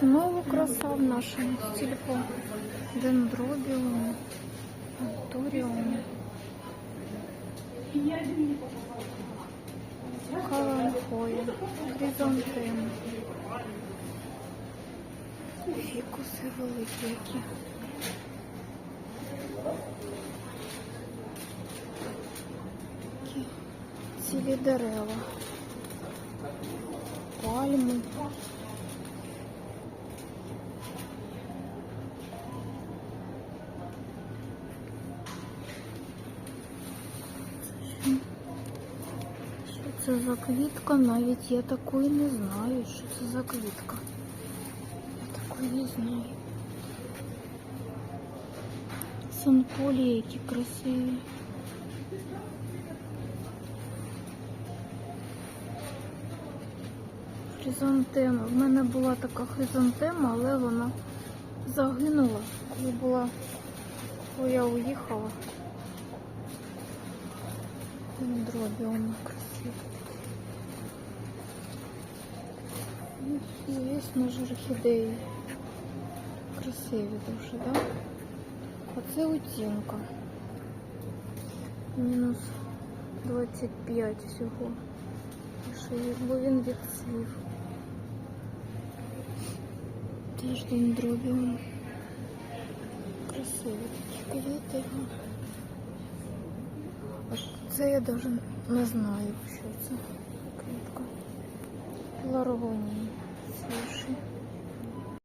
Знову краса в нашому стільку. Дендробіум, антуріум. Каланхоя, кризантем. Фікуси великі які. Цілі дерева. Пальми. Що це за квітка? Навіть я такої не знаю, що це за квітка. Я такої не знаю. Санполі, які красиві. Хризантема. В мене була така хризантема, але вона загинула, коли була, коли я уїхала. Дендробіум красивий. Ну, Звісно ж, орхідеї. Красиві дуже, так? Да? Оце оцінка. Мінус 25 всього. Пише, бо він відцвів. Теж дендробіум. Красиві такі квіти. А Це я навіть не знаю, що це квітка. Ларгонії свіжі.